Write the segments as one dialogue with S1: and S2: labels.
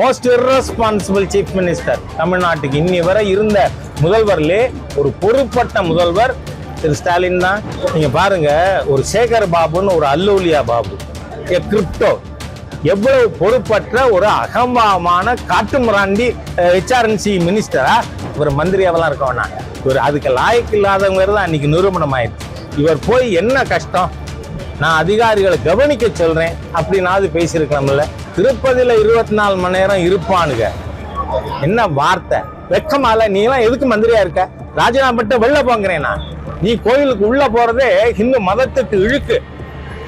S1: Most irresponsible chief minister தமிழ்நாட்டுக்கு இன்னி வரை இருந்த முதல்வர்லே ஒரு பொறுப்பட்ட முதல்வர் திரு ஸ்டாலின் தான். நீங்கள் பாருங்க ஒரு சேகர் பாபுன்னு ஒரு அல்லூலியா பாபு. எ கிரிப்டோ. எவ்வளவு பொறுப்பற்ற ஒரு அகம்பாவமான காட்டுமிராண்டி ஹெச்ஆர்என்சி மினிஸ்டரா இவர் மந்திரியாவெல்லாம் இருக்கவனா இவர் அதுக்கு லாய்க்கு தான் அன்னைக்கு நிரூபணம் ஆயிடுச்சு இவர் போய் என்ன கஷ்டம்? நான் அதிகாரிகளை கவனிக்க சொல்றேன். அப்படின்னாவது பேசியிருக்கலாம்ல. திருப்பதியில் இருபத்தி நாலு மணி நேரம் இருப்பானுங்க. என்ன வார்த்தை? வெக்கமால நீ எல்லாம் எதுக்கு மந்திரியா இருக்க? ராஜினாமா பட்டு வெளில போங்கிறேன் நான். நீ கோயிலுக்கு உள்ள போறதே இந்து மதத்துக்கு இழுக்கு.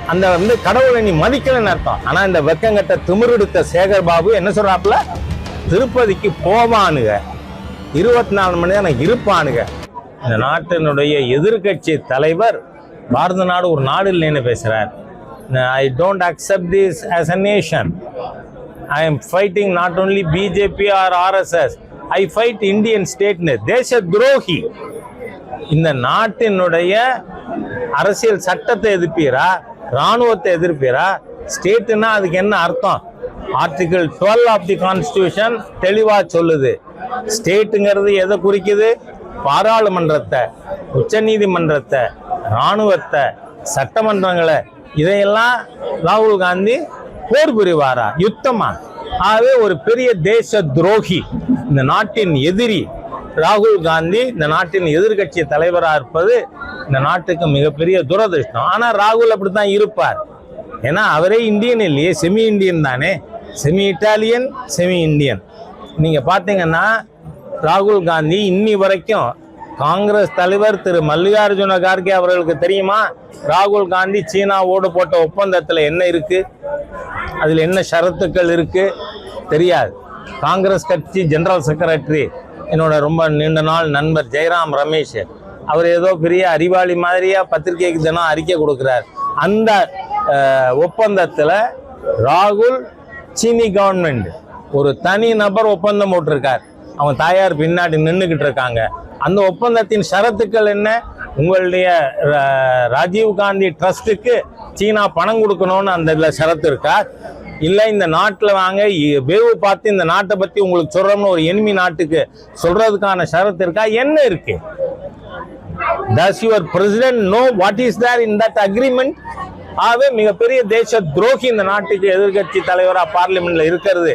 S1: அந்த வந்து கடவுளை நீ மதிக்கலன்னு அர்த்தம். ஆனா இந்த வெக்கங்கட்ட திமிரெடுத்த சேகர் பாபு என்ன சொல்றாப்புல? திருப்பதிக்கு போவானுங்க. இருபத்தி நாலு மணி நேரம் இருப்பானுங்க. இந்த நாட்டினுடைய எதிர்க்கட்சி தலைவர் பாரத நாடு ஒரு நாடு இல்லைன்னு பேசுறாரு. I don't accept this as a nation. I am fighting not only BJP or RSS. I fight Indian ஸ்டேட்னு தேச துரோகி இந்த நாட்டினுடைய அரசியல் சட்டத்தை எதிர்ப்பீரா? ராணுவத்தை எதிர்ப்பீரா? ஸ்டேட்டுனா அதுக்கு என்ன அர்த்தம்? Article twelve of the constitution தெளிவாக சொல்லுது. ஸ்டேட்டுங்கிறது எதை குறிக்குது? பாராளுமன்றத்தை உச்சநீதிமன்றத்தை ராணுவத்தை சட்டமன்றங்களை இதையெல்லாம் ராகுல் காந்தி போர் புரிவாரா யுத்தமா? ஆகவே ஒரு பெரிய தேச துரோகி இந்த நாட்டின் எதிரி ராகுல் காந்தி இந்த நாட்டின் எதிர்க்கட்சி தலைவராக இருப்பது இந்த நாட்டுக்கு மிகப்பெரிய துரதிருஷ்டம். ஆனால் ராகுல் அப்படித்தான் இருப்பார். ஏன்னா அவரே இந்தியன் இல்லையே செமி இந்தியன் தானே. செமி இட்டாலியன் செமி இந்தியன் நீங்கள் பார்த்தீங்கன்னா ராகுல் காந்தி இன்னி வரைக்கும் காங்கிரஸ் தலைவர் திரு மல்லிகார்ஜுன கார்கே அவர்களுக்கு தெரியுமா? ராகுல் காந்தி சீனாவோடு போட்ட ஒப்பந்தத்தில் என்ன இருக்கு? அதில் என்ன ஷரத்துக்கள் இருக்கு? தெரியாது. காங்கிரஸ் கட்சி ஜெனரல் செக்ரட்டரி என்னோட ரொம்ப நீண்ட நாள் நண்பர் ஜெயராம் ரமேஷ் அவர் ஏதோ பெரிய அறிவாளி மாதிரியா பத்திரிகைக்கு தினம் அறிக்கை கொடுக்குறார். அந்த ஒப்பந்தத்தில் ராகுல் சீனி கவர்மெண்ட் ஒரு தனி நபர் ஒப்பந்தம் போட்டிருக்கார். அவன் தாயார் பின்னாடி நின்றுக்கிட்டு இருக்காங்க. அந்த ஒப்பந்தத்தின் ஷரத்துக்கள் என்ன? உங்களுடைய ராஜீவ்காந்தி ராஜீவ் காந்தி ட்ரஸ்ட்டுக்கு சீனா பணம் கொடுக்கணும்னு அந்த இதில் ஷரத்து இருக்கா? இல்லை இந்த நாட்டில் வாங்க வேவு பார்த்து இந்த நாட்டை பற்றி உங்களுக்கு சொல்கிறோம்னு ஒரு எனிமி நாட்டுக்கு சொல்கிறதுக்கான ஷரத்து இருக்கா? என்ன இருக்கு? Does your president know what is there in that agreement ஆகவே மிகப்பெரிய தேச துரோகி இந்த நாட்டுக்கு எதிர்க்கட்சி தலைவராக பார்லிமெண்ட்ல இருக்கிறது.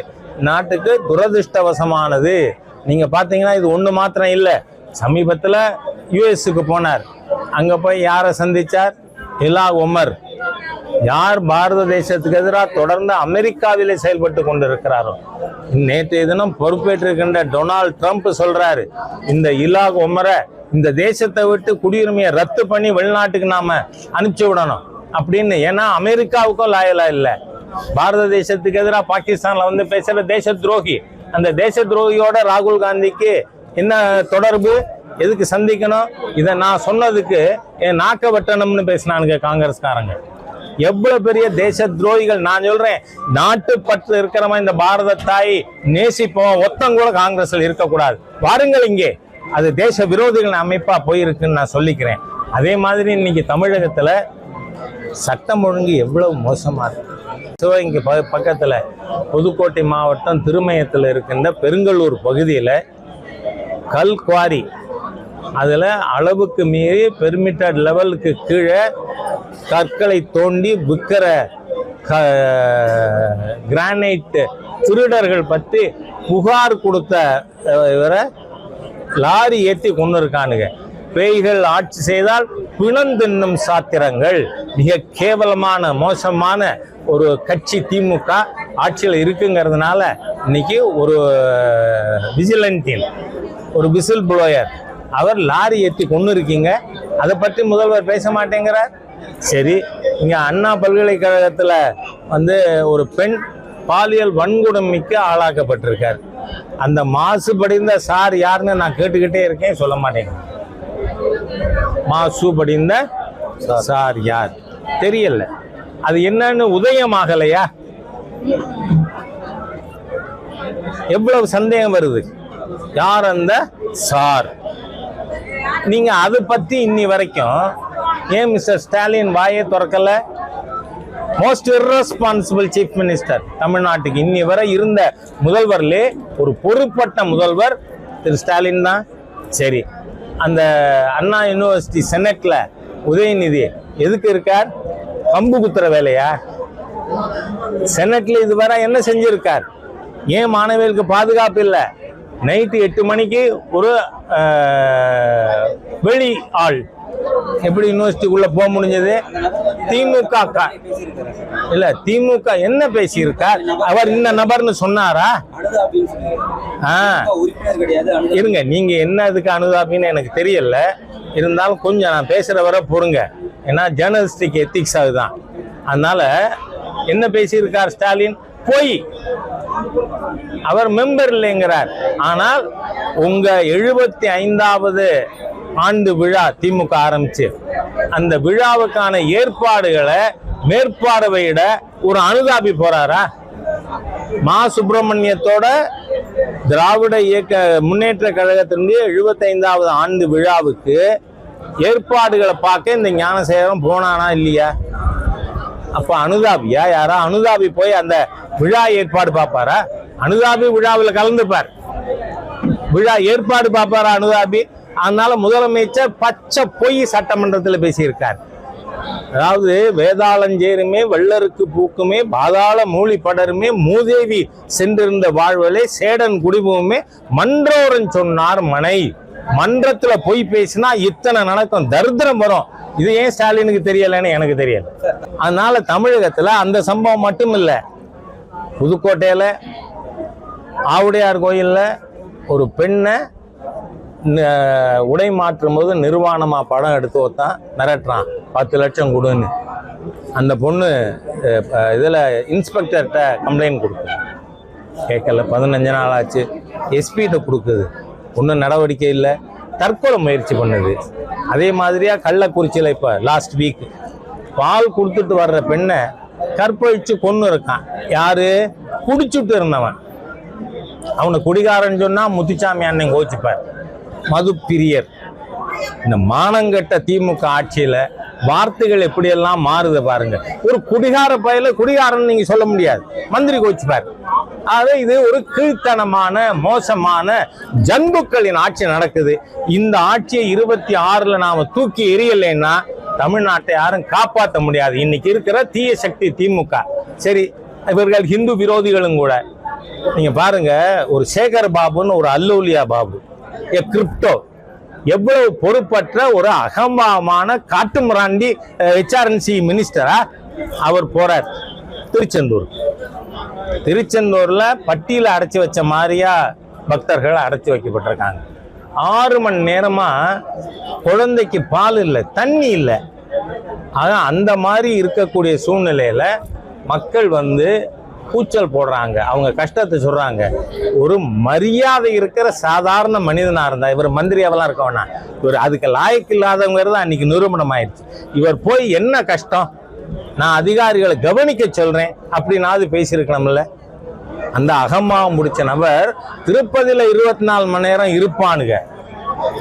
S1: நாட்டுக்கு துரதிருஷ்டவசமானது. நீங்க பாத்தீங்கன்னா இது ஒண்ணு மாத்திரம் இல்லை. சமீபத்தில் யுஎஸ்க்கு போனார். அங்கே போய் யாரை சந்தித்தார் இலா உமர். யார் பாரத தேசத்துக்கு எதிராக தொடர்ந்து அமெரிக்காவிலே செயல்பட்டு கொண்டிருக்கிறாரோ. நேற்றைய தினம் பொறுப்பேற்றிருக்கின்ற டொனால்ட் ட்ரம்ப் சொல்றாரு இந்த இலாக் உமரை இந்த தேசத்தை விட்டு குடியுரிமையை ரத்து பண்ணி வெளிநாட்டுக்கு நாம அனுப்பிச்சு விடணும். அப்படின்னு ஏன்னா அமெரிக்காவுக்கும் லாயலா இல்லை. பாரத தேசத்துக்கு எதிராக பாகிஸ்தான்ல வந்து பேசுற தேச துரோகி. அந்த தேச துரோகியோட ராகுல் காந்திக்கு என்ன தொடர்பு எதுக்கு சந்திக்கணும் இதை நான் சொன்னதுக்கு என் நாக்க வெட்டணும்னு பேசினானுங்க காங்கிரஸ்காரங்க. எவ்வளவு பெரிய தேச துரோகிகள் நான் சொல்றேன். இருக்கிற மாதிரி இந்த பாரத தாய் நேசிப்போம் ஒத்தங்கூட காங்கிரஸ்ல இருக்கக்கூடாது. வாருங்கள் இங்கே. அது தேச விரோதிகள் அமைப்பா போயிருக்குன்னு நான் சொல்லிக்கிறேன். அதே மாதிரி இன்னைக்கு தமிழகத்துல சட்டம் ஒழுங்கு எவ்வளவு மோசமா இருக்கு. சிவகங்கை ப பக்கத்துல புதுக்கோட்டை மாவட்டம் திருமயத்தில் இருக்கின்ற பெருங்கல்லூர் பகுதியில் கல் குவாரி அதில் அளவுக்கு மீறி பெர்மிட்டட் லெவலுக்கு கீழே கற்களை தோண்டி விற்கிற க கிரானைட்டு திருடர்கள் பற்றி புகார் கொடுத்த இவரை லாரி ஏற்றி கொண்டு இருக்கானுங்க. பேய்கள் ஆட்சி செய்தால் பிணந்தின்னும் சாத்திரங்கள். மிக கேவலமான மோசமான ஒரு கட்சி திமுக ஆட்சியில் இருக்குங்கிறதுனால இன்னைக்கு ஒரு விஜிலண்டின் ஒரு விசில் ப்ளோயர் அவர் லாரி ஏற்றி கொண்டு இருக்கீங்க. அதை பற்றி முதல்வர் பேச மாட்டேங்கிறார். சரி இங்கே அண்ணா பல்கலைக்கழகத்தில் வந்து ஒரு பெண் பாலியல் வன்கொடுமைக்கு ஆளாக்கப்பட்டிருக்கார். அந்த மாசுபடிந்த சார் யாருன்னு நான் கேட்டுக்கிட்டே இருக்கேன் சொல்ல மாட்டேங்க மாசுபடிந்த சார் யார்? தெரியல. அது என்னன்னு உதயமாகலையா? எவ்வளவு சந்தேகம் வருது? யார் அந்த சார்? நீங்க அதை பத்தி இன்னி வரைக்கும் ஏன் மிஸ்டர் ஸ்டாலின் வாயை திறக்கல? மோஸ்ட் இர்ரெஸ்பான்சிபிள் சீஃப் மினிஸ்டர் தமிழ்நாட்டுக்கு இன்னி வரை இருந்த முதல்வர்லே ஒரு பொறுப்பட்ட முதல்வர் திரு ஸ்டாலின் தான். சரி அந்த அண்ணா யூனிவர்சிட்டி செனட்ல உதயநிதி எதுக்கு இருக்கார்? கம்பு குத்துற வேலையா? செனட்ல இதுவரை என்ன செஞ்சிருக்கார்? ஏன் மாணவிகளுக்கு பாதுகாப்பு இல்லை? நைட்டு எட்டு மணிக்கு ஒரு வெளி ஆள் எப்படி யூனிவர்சிட்டிக்குள்ள போக முடிஞ்சது? திமுக இல்லை இல்ல திமுக என்ன பேசியிருக்கார்? அவர் இந்த நபர்னு சொன்னாரா? ஆ. இருங்க நீங்க என்ன இதுக்கு அனுதாபின்னு எனக்கு தெரியல. இருந்தாலும் கொஞ்சம் நான் பேசுகிற வரை பொறுங்க. ஏன்னா ஜேர்னலிஸ்டிக் எத்திக்ஸ் அதுதான். அதனால என்ன பேசியிருக்கார் ஸ்டாலின்? போய். அவர் மெம்பர் இல்லைங்கிறார். ஆனால் உங்க எழுபத்தி ஐந்தாவது ஆண்டு விழா திமுக ஆரம்பிச்சு அந்த விழாவுக்கான ஏற்பாடுகளை மேற்பார்வையிட ஒரு அனுதாபி போறாரா? மா. சுப்பிரமணியத்தோட திராவிட இயக்க முன்னேற்ற கழகத்தினுடைய எழுபத்தைந்தாவது ஆண்டு விழாவுக்கு ஏற்பாடுகளை பார்க்க இந்த ஞானசேகரம் போனானா இல்லையா? அப்போ அனுதாபியா யாரா? அனுதாபி போய் அந்த விழா ஏற்பாடு பார்ப்பாரா? அனுதாபி விழாவில் கலந்துப்பார். விழா ஏற்பாடு பார்ப்பாரா அனுதாபி? அதனால முதலமைச்சர் பச்சை பொய் சட்டமன்றத்தில் பேசியிருக்கார். அதாவது வேதாளஞ்சேருமே வெள்ளருக்கு பூக்குமே பாதாள மூலி படருமே மூதேவி சென்றிருந்த வாழ்வலே சேடன் குடிபுமே மன்றோரன் சொன்னார் மனை. மன்றத்துல பொய் பேசினா இத்தனை நடக்கும். தரித்திரம் வரும். இது ஏன் ஸ்டாலினுக்கு தெரியலன்னு எனக்கு தெரியல. அதனால தமிழகத்தில் அந்த சம்பவம் மட்டும் இல்லை புதுக்கோட்டையில் ஆவுடையார் கோயிலில் ஒரு பெண்ணை உடை மாற்றும் போது நிர்வாணமாக படம் எடுத்து ஒருத்தான் மிரட்டுறான். பத்து லட்சம் கொடுன்னு. அந்த பொண்ணு இதில் இன்ஸ்பெக்டர்கிட்ட கம்ப்ளைண்ட் கொடுக்குது. கேட்கல பதினஞ்சு நாள் ஆச்சு. எஸ்பிகிட்ட கொடுக்குது. ஒன்றும் நடவடிக்கை இல்லை. தற்கொலை முயற்சி பண்ணுது. அதே மாதிரியா கள்ளக்குறிச்சியில் இப்போ லாஸ்ட் வீக் பால் கொடுத்துட்டு வர்ற பெண்ணை கற்பழிச்சு கொன்று இருக்கான். யாரு? குடிச்சுட்டு இருந்தவன். அவனை குடிகாரன் சொன்னா முத்துச்சாமி அண்ணன் கோச்சிப்பார். மது பிரியர். இந்த மானங்கட்ட திமுக ஆட்சியில வார்த்தைகள் எப்படியெல்லாம் மாறுது பாருங்க. ஒரு குடிகார பயில குடிகாரன் நீங்க சொல்ல முடியாது. மந்திரி கோச்சிப்பார். ஆக இது ஒரு கீழ்த்தனமான மோசமான ஜந்துக்களின் ஆட்சி நடக்குது. இந்த ஆட்சியை இருபத்தி ஆறுல நாம தூக்கி எரியலைன்னா தமிழ்நாட்டை யாரும் காப்பாற்ற முடியாது. இன்னைக்கு இருக்கிற தீய சக்தி திமுக. சரி இவர்கள் ஹிந்து விரோதிகளும் கூட. நீங்க பாருங்க ஒரு சேகர் பாபுன்னு ஒரு அல்லூலியா பாபு. எ கிரிப்டோ எவ்வளவு பொறுப்பற்ற ஒரு அகம்பாவமான காட்டுமிராண்டி ஹெச்ஆர்என்சி மினிஸ்டரா அவர் போறார். திருச்செந்தூர். திருச்செந்தூரில் பட்டியில் அடைச்சி வச்ச மாதிரியா பக்தர்கள் அடைச்சி வைக்கப்பட்டிருக்காங்க. ஆறு மணி நேரமாக குழந்தைக்கு பால் இல்லை தண்ணி இல்லை. அதான் அந்த மாதிரி இருக்கக்கூடிய சூழ்நிலையில் மக்கள் வந்து கூச்சல் போடுறாங்க. அவங்க கஷ்டத்தை சொல்கிறாங்க ஒரு மரியாதை இருக்கிற சாதாரண மனிதனாக இருந்தால் இவர் மந்திரியாவெல்லாம் இருக்க வேணாம் இவர் அதுக்கு லாயக்கு இல்லாதவங்கிறது அன்றைக்கி நிரூபணம் ஆயிடுச்சு இவர் போய் என்ன கஷ்டம்? நான் அதிகாரிகளை கவனிக்க சொல்றேன் அப்படின்னாவது பேசியிருக்கணும்ல. அந்த அகம்பாவம் முடிச்ச நபர் திருப்பதியில இருபத்தி நாலு மணி நேரம் இருப்பானுங்க.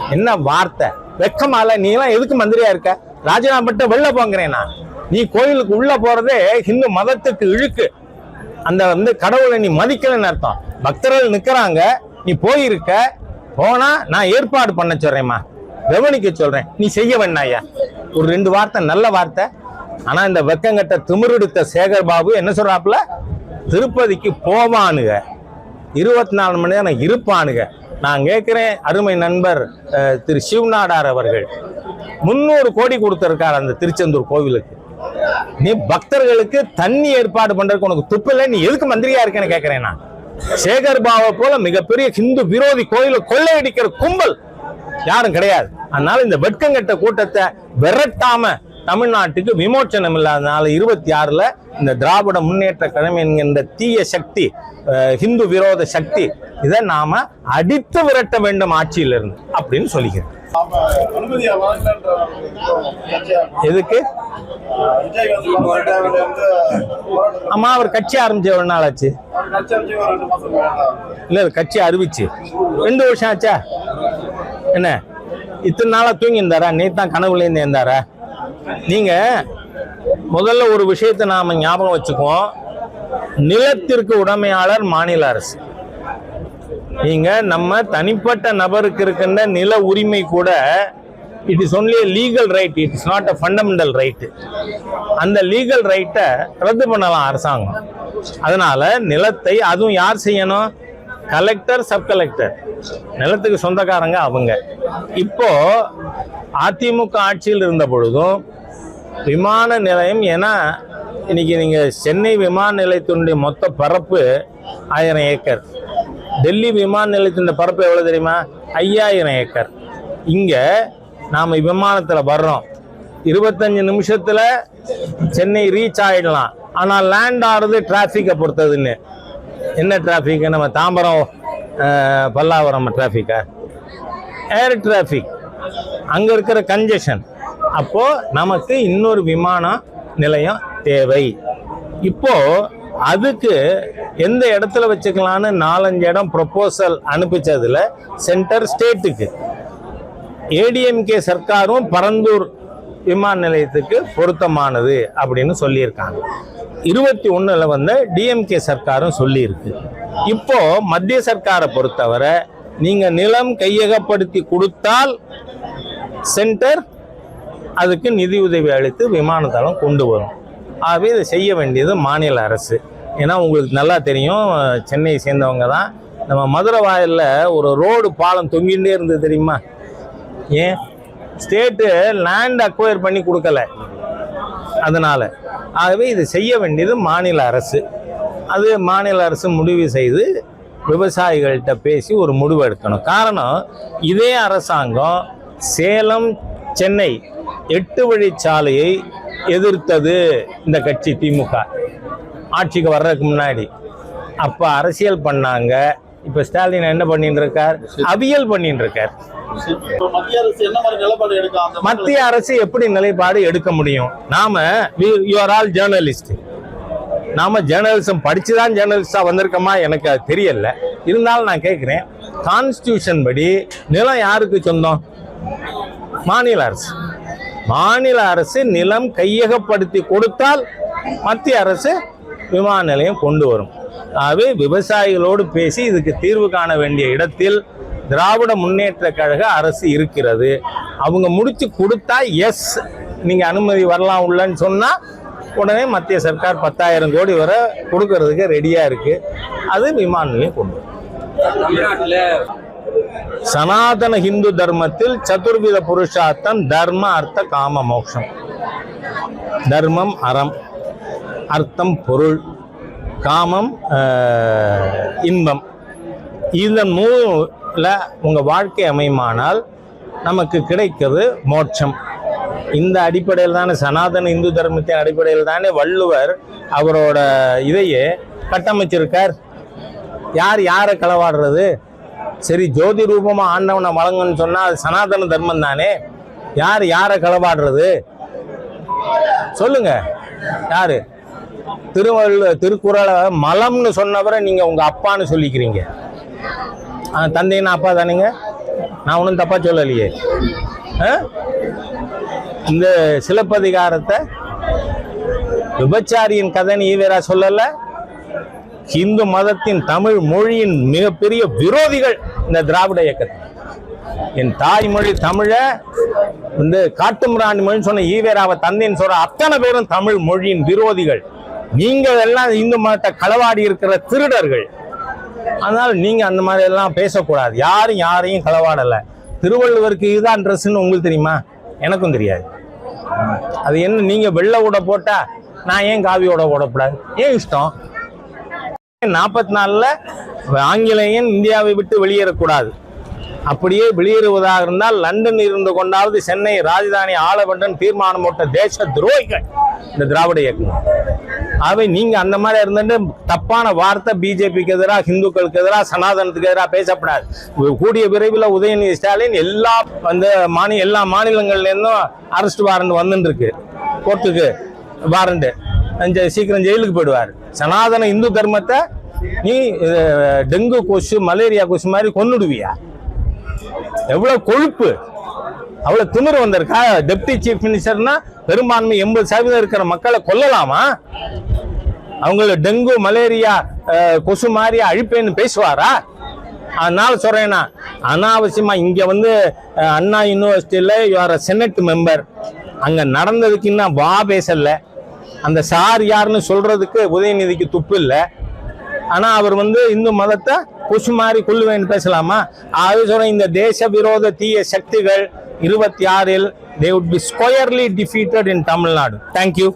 S1: என்ன வார்த்தை? வெக்கமால நீ எல்லாம் எதுக்கு மந்திரியா இருக்க? ராஜினாமா வெளில போங்கிறேன் நான். நீ கோயிலுக்கு உள்ள போறதே இந்து மதத்துக்கு இழுக்கு. அந்த வந்து கடவுளை நீ மதிக்கலைன்னு அர்த்தம். பக்தர்கள் நிற்கிறாங்க நீ போயிருக்க. போனா நான் ஏற்பாடு பண்ண சொல்றேம்மா. கவனிக்க சொல்றேன். நீ செய்ய வேண்டாயா ஒரு ரெண்டு வார்த்தை நல்ல வார்த்தை. ஆனா இந்த வெக்கங்கட்ட திமிரெடுத்த சேகர் பாபு என்ன சொல்றாப்புல? திருப்பதிக்கு போவானுங்க இருபத்தி நாலு மணி நேரம் இருப்பானுங்க நான் கேட்குறேன் அருமை நண்பர் அஹ், திரு சிவநாடார் அவர்கள். முந்நூறு கோடி கொடுத்துருக்கார் அந்த திருச்செந்தூர் கோவிலுக்கு. நீ பக்தர்களுக்கு தண்ணி ஏற்பாடு பண்றதுக்கு உனக்கு துப்பில்லை நீ எதுக்கு மந்திரியா இருக்கேன்னு கேட்கிறேன் நான். சேகர் பாவை போல மிகப்பெரிய ஹிந்து விரோதி கோயிலை கொள்ளையடிக்கிற கும்பல் யாரும் கிடையாது. அதனால இந்த வெட்கங்கெட்ட கூட்டத்தை விரட்டாம தமிழ்நாட்டுக்கு விமோச்சனம் இல்லாதனால இருபத்தி ஆறுல இந்த திராவிட முன்னேற்ற கழகம் என்கின்ற தீய சக்தி ஹிந்து விரோத சக்தி இதை நாம அடித்து விரட்ட வேண்டும் ஆட்சியிலிருந்து அப்படின்னு சொல்லிக்கிறேன் எதுக்கு? ஆமா அவர் கட்சி ஆரம்பிச்ச ஒரு நாள் ஆச்சு? இல்ல கட்சி அறிவிச்சு. ரெண்டு வருஷம் ஆச்சா? என்ன? இத்தனை நாளா தூங்கி இருந்தாரா நீ தான் கனவுல இருந்து இருந்தாரா நீங்கள் முதல்ல ஒரு விஷயத்தை நாம் ஞாபகம் வச்சுக்குவோம். நிலத்திற்கு உடைமையாளர் மாநில அரசு. நீங்க நம்ம தனிப்பட்ட நபருக்கு இருக்கின்ற நில உரிமை கூட it is only legal right it is not a fundamental right அந்த லீகல் ரைட்டை ரத்து பண்ணலாம் அரசாங்கம். அதனால நிலத்தை அதுவும் யார் செய்யணும்? கலெக்டர் சப் கலெக்டர் நிலத்துக்கு சொந்தக்காரங்க அவங்க. இப்போ அதிமுக ஆட்சியில் இருந்த பொழுதும் விமான நிலையம் ஏன்னா இன்றைக்கி நீங்கள் சென்னை விமான நிலையத்தினுடைய மொத்த பரப்பு ஆயிரம் ஏக்கர். டெல்லி விமான நிலையத்தின் பரப்பு எவ்வளோ தெரியுமா? ஐயாயிரம் ஏக்கர். இங்கே நாம் விமானத்தில் வர்றோம். இருபத்தஞ்சு நிமிஷத்தில் சென்னை ரீச் ஆகிடலாம் ஆனால் லேண்ட் ஆகிறது டிராஃபிக்கை பொறுத்ததுன்னு. என்ன டிராஃபிக் நம்ம தாம்பரம் பல்லாவரம் டிராஃபிக்கா ஏர் டிராஃபிக் அங்கே இருக்கிற கன்ஜெஷன் அப்போ நமக்கு இன்னொரு விமான நிலையம் தேவை. இப்போ அதுக்கு எந்த இடத்துல வச்சுக்கலான்னு நாலஞ்சு இடம் ப்ரொபோசல் அனுப்பிச்சதுல சென்டர் ஸ்டேட்டுக்கு ஏடிஎம்கே சர்க்காரும் பரந்தூர் விமான நிலையத்துக்கு பொருத்தமானது அப்படின்னு சொல்லியிருக்காங்க. இருபத்தி ஒன்றில் வந்து டிஎம்கே சர்க்காரும் சொல்லியிருக்கு. இப்போ மத்திய சர்க்காரை பொறுத்தவரை நீங்கள் நிலம் கையகப்படுத்தி கொடுத்தால் சென்டர் அதுக்கு நிதி உதவி அளித்து விமானத்தளம் கொண்டு வரும். ஆகவே இதை செய்ய வேண்டியது மாநில அரசு. ஏன்னா உங்களுக்கு நல்லா தெரியும் சென்னையை சேர்ந்தவங்க தான். நம்ம மதுரை வாயிலில் ஒரு ரோடு பாலம் தொங்கிகிட்டே இருந்தது தெரியுமா? ஏன்? ஸ்டேட்டு லேண்ட் அக்வயர் பண்ணி கொடுக்கல. அதனால். ஆகவே இது செய்ய வேண்டியது மாநில அரசு. அது மாநில அரசு முடிவு செய்து விவசாயிகள்கிட்ட பேசி ஒரு முடிவு எடுக்கணும். காரணம் இதே அரசாங்கம் சேலம் சென்னை எட்டு வழிச்சாலையை எதிர்த்தது இந்த கட்சி திமுக. ஆட்சிக்கு வர்றதுக்கு முன்னாடி. அப்போ அரசியல் பண்ணாங்க. இப்போ ஸ்டாலின் என்ன பண்ணிட்டு இருக்கார் அவியல் பண்ணிட்டு இருக்கார்
S2: மத்திய அரசு
S1: எப்படி நிலைப்பாடு எடுக்க முடியும்? நாம யூஆர் ஆல் ஜேர்னலிஸ்ட் நாம ஜேர்னலிசம் படிச்சுதான் ஜேர்னலிஸ்டா வந்திருக்கோமா? எனக்கு அது தெரியல. இருந்தாலும் நான் கேட்கிறேன் கான்ஸ்டியூஷன் படி நிலம் யாருக்கு சொந்தம்? மாநில அரசு. மாநில அரசு நிலம் கையகப்படுத்தி கொடுத்தால் மத்திய அரசு விமான நிலையம் கொண்டு வரும். ஆகவே விவசாயிகளோடு பேசி இதுக்கு தீர்வு காண வேண்டிய இடத்தில் திராவிட முன்னேற்ற கழக அரசு இருக்கிறது. அவங்க முடிச்சு கொடுத்தா எஸ் நீங்கள் அனுமதி வரலாம் உள்ளன்னு சொன்னால் உடனே மத்திய சர்க்கார் பத்தாயிரம் கோடி வரை கொடுக்கறதுக்கு ரெடியாக இருக்குது அது விமான நிலையம் கொண்டு வரும். சனாதன ஹிந்து தர்மத்தில் சதுர்வித புருஷார்த்தம் தர்ம அர்த்த காம மோக்ஷம். தர்மம் அறம் அர்த்தம் பொருள் காமம் இன்பம். இந்த நூலில் உங்கள் வாழ்க்கை அமையுமானால் நமக்கு கிடைக்கிறது மோட்சம். இந்த அடிப்படையில் தானே சனாதன இந்து தர்மத்தின் அடிப்படையில் தானே வள்ளுவர் அவரோட இதையே கட்டமைச்சிருக்கார். யார் யாரை களவாடுறது? சரி ஜோதி ரூபமாக ஆண்டவனை வழங்கன்னு சொன்னால் அது சனாதன தர்மம் தானே? யார் யாரை களவாடுறது? சொல்லுங்க. யாரு? திருவள்ளு திருக்குறளை மலம்னு சொன்னவரை நீங்கள் உங்கள் அப்பான்னு சொல்லிக்கிறீங்க. ஆ, அப்பா தானேங்க? நான் ஒன்றும் தப்பாக சொல்லலையே. ஆ? இந்த சிலப்பதிகாரத்தை விபச்சாரியின் கதைன்னு ஈவேரா சொல்லலை. இந்து மதத்தின் தமிழ் மொழியின் மிகப்பெரிய விரோதிகள் இந்த திராவிட இயக்கத்தில். என் தாய்மொழி தமிழ வந்து காட்டுமிராண்டி மொழின்னு சொன்ன ஈவேராவை தந்தைன்னு சொல்ற அத்தனை பேரும் தமிழ் மொழியின் விரோதிகள். நீங்க எல்லாம் இந்து மதத்தை களவாடி இருக்கிற திருடர்கள். அதனால் நீங்க அந்த மாதிரி எல்லாம் பேசக்கூடாது. யாரும் யாரையும் களவாடலை. திருவள்ளுவருக்கு இதுதான் ட்ரெஸ்ன்னு உங்களுக்கு தெரியுமா? எனக்கும் தெரியாது. அது என்ன நீங்க வெள்ளை கூட போட்டா நான் ஏன் காவி உடை போடக்கூடாது ஏன் இஷ்டம்? நாற்பத்தி நாலில் ஆங்கிலேயன் இந்தியாவை விட்டு வெளியேறக்கூடாது. அப்படியே வெளியேறுவதாக இருந்தால் லண்டன் இருந்து கொண்டாவது சென்னை ராஜதானி ஆள வேண்டும் தீர்மானம் போட்ட தேச துரோகிகள் இந்த திராவிட இயக்கம் ஆகவே நீங்கள் அந்த மாதிரி இருந்துட்டு தப்பான வார்த்தை பிஜேபிக்கு எதிராக ஹிந்துக்களுக்கு எதிராக சனாதனத்துக்கு எதிராக பேசப்படாது. கூடிய விரைவில் உதயநிதி ஸ்டாலின் எல்லா அந்த மாநில எல்லா மாநிலங்கள்லேருந்தும் அரெஸ்ட் வாரண்ட் வந்துட்டு இருக்கு கோர்ட்டுக்கு வாரண்ட்டு சீக்கிரம் ஜெயிலுக்கு போயிடுவார். சனாதன இந்து தர்மத்தை நீ டெங்கு கொசு மலேரியா கொசு மாதிரி கொன்னுடுவியா? எவ்வளோ கொழுப்பு. அவ்வளோ திமிர் வந்திருக்கா? டெப்டி சீஃப் மினிஸ்டர்னா பெரும்பான்மை எண்பது சதவீதம் இருக்கிற மக்களை கொல்லலாமா? அவங்கள டெங்கு மலேரியா கொசு மாதிரி அழிப்பேன்னு பேசுவாரா? அதனால சொல்றேன்னா அனாவசியமா இங்க வந்து அண்ணா யூனிவர்சிட்டியில யுவர் செனட் மெம்பர் அங்க நடந்ததுக்கு இன்னும் வா பேசல. அந்த சார் யாருன்னு சொல்றதுக்கு உதயநிதிக்கு துப்பு இல்லை. ஆனால் அவர் வந்து இந்து மதத்தை கொசு மாறி கொள்ளுவேன்னு பேசலாமா? அது சொல்றேன் இந்த தேச விரோத தீய சக்திகள் இருபத்தி ஆறில் they would be squarely defeated in Tamil Nadu thank you